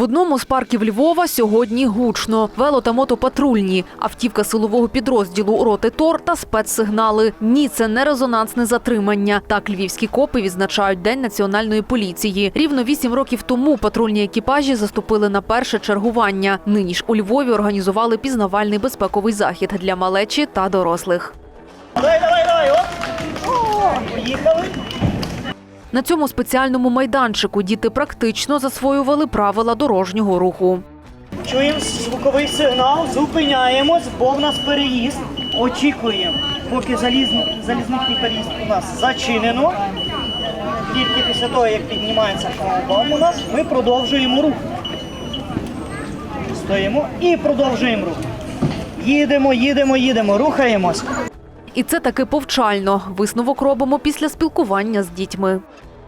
В одному з парків Львова сьогодні гучно. Вело та мотопатрульні, автівка силового підрозділу роти ТОР та спецсигнали. Ні, це не резонансне затримання. Так львівські копи відзначають День національної поліції. Рівно вісім років тому патрульні екіпажі заступили на перше чергування. Нині ж у Львові організували пізнавальний безпековий захід для малечі та дорослих. Давай, давай, давай, оп. Поїхали. На цьому спеціальному майданчику діти практично засвоювали правила дорожнього руху. Чуємо звуковий сигнал, зупиняємось, бо в нас переїзд. Очікуємо, поки залізничний переїзд у нас зачинено. Тільки після того, як піднімається шлагбаум у нас, ми продовжуємо рух. Стоїмо і продовжуємо рух. Їдемо, їдемо, їдемо, рухаємось. І це таки повчально. Висновок робимо після спілкування з дітьми.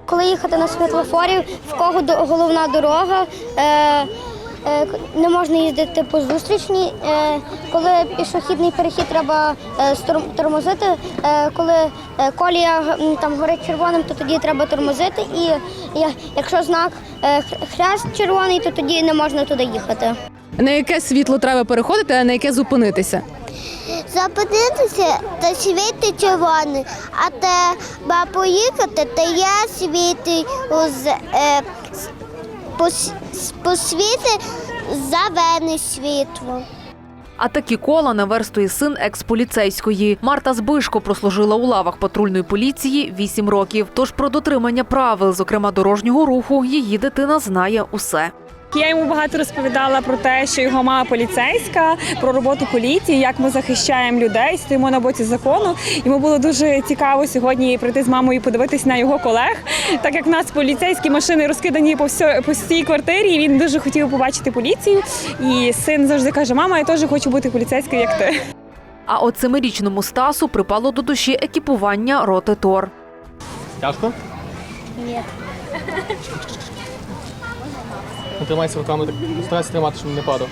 Коли їхати на світлофорі, в кого головна дорога, е, е, не можна їздити по зустрічній. Е, коли пішохідний перехід треба тормозити, коли колія там горить червоним, то тоді треба тормозити. І якщо знак хрест червоний, то тоді не можна туди їхати. На яке світло треба переходити, а на яке зупинитися? Запитатися та світи червоний, а треба поїхати, та я світи е, посвіти зелене світло. А такі кола наверстує син екс-поліцейської. Марта Збишко прослужила у лавах патрульної поліції 8 років. Тож про дотримання правил, зокрема дорожнього руху, її дитина знає усе. Я йому багато розповідала про те, що його мама поліцейська, про роботу поліції, як ми захищаємо людей, стоїмо на боці закону. Йому було дуже цікаво сьогодні прийти з мамою і подивитись на його колег, так як в нас поліцейські машини розкидані по всьо- по всій квартирі. і Він дуже хотів побачити поліцію. І син завжди каже: Мама, я теж хочу бути поліцейською, як ти. А от семирічному Стасу припало до душі екіпування роти Тор. Тяжко? Ні. Ну, Тримайся руками, так старайся тримати, щоб не падав.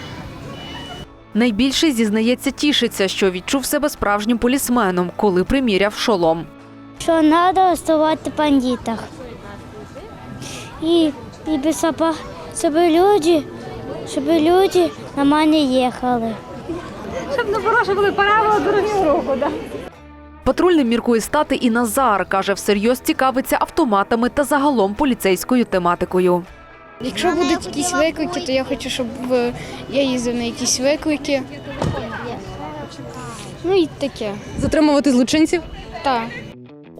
Найбільше зізнається, тішиться, що відчув себе справжнім полісменом, коли приміряв шолом. Що треба оставати бандитах. І, і без собак, щоб люди, щоб люди на мене їхали. Патрульним міркує стати і Назар. Каже, всерйоз цікавиться автоматами та загалом поліцейською тематикою. Якщо будуть якісь виклики, то я хочу, щоб е, я їздив на якісь виклики. Ну і таке. Затримувати злочинців? Так.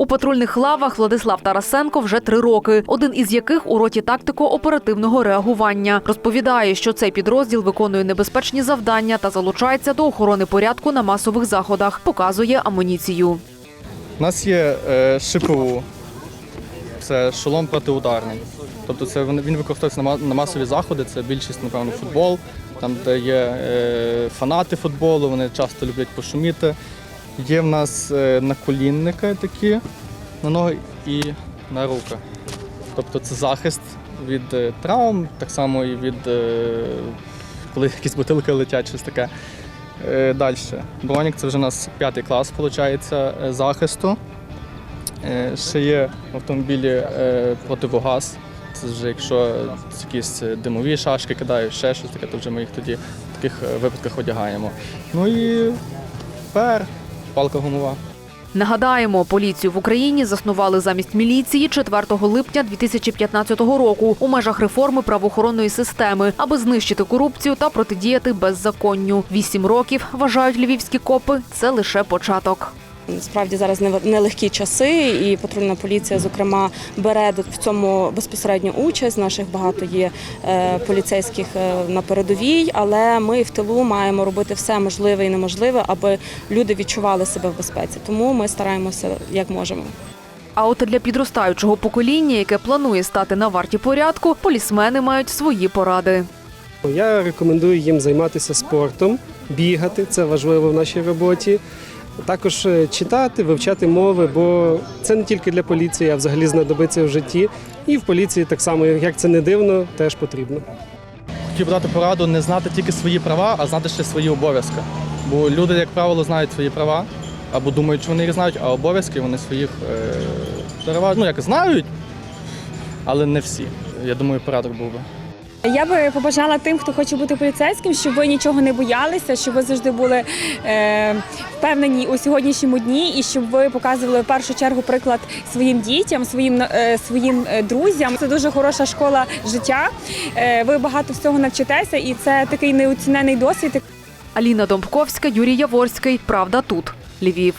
У патрульних лавах Владислав Тарасенко вже три роки, один із яких у роті тактико-оперативного реагування. Розповідає, що цей підрозділ виконує небезпечні завдання та залучається до охорони порядку на масових заходах. Показує амуніцію. У нас є е, ШПУ, це шолом протиударний. Тобто це він використовується на масові заходи, це більшість, напевно, футбол, там, де є е, фанати футболу, вони часто люблять пошуміти. Є в нас е, наколінники такі на ноги і на руки. Тобто це захист від е, травм, так само і від е, коли якісь бутилки летять, щось таке. Далі. Бронік це вже у нас п'ятий клас, виходить, захисту. Ще є в автомобілі противогаз. Це вже якщо якісь димові шашки кидають, ще щось таке, то вже ми їх тоді в таких випадках одягаємо. Ну і пер, палка гумова. Нагадаємо, поліцію в Україні заснували замість міліції 4 липня 2015 року у межах реформи правоохоронної системи, аби знищити корупцію та протидіяти беззаконню. Вісім років вважають львівські копи. Це лише початок. Справді зараз нелегкі часи, і патрульна поліція, зокрема, бере в цьому безпосередню участь. Наших багато є е, поліцейських е, на передовій, але ми в тилу маємо робити все можливе і неможливе, аби люди відчували себе в безпеці. Тому ми стараємося як можемо. А от для підростаючого покоління, яке планує стати на варті порядку, полісмени мають свої поради. Я рекомендую їм займатися спортом, бігати, це важливо в нашій роботі. Також е, читати, вивчати мови, бо це не тільки для поліції, а взагалі знадобиться в житті. І в поліції так само, як це не дивно, теж потрібно. Хотів би дати пораду не знати тільки свої права, а знати ще свої обов'язки. Бо люди, як правило, знають свої права або думають, що вони їх знають, а обов'язки вони своїх е, переважно, ну як знають, але не всі. Я думаю, порядок був би. Я би побажала тим, хто хоче бути поліцейським, щоб ви нічого не боялися, щоб ви завжди були е, впевнені у сьогоднішньому дні, і щоб ви показували в першу чергу приклад своїм дітям, своїм е, своїм е, друзям. Це дуже хороша школа життя. Е, ви багато всього навчитеся, і це такий неоцінений досвід. Аліна Домбковська, Юрій Яворський. Правда тут. Львів.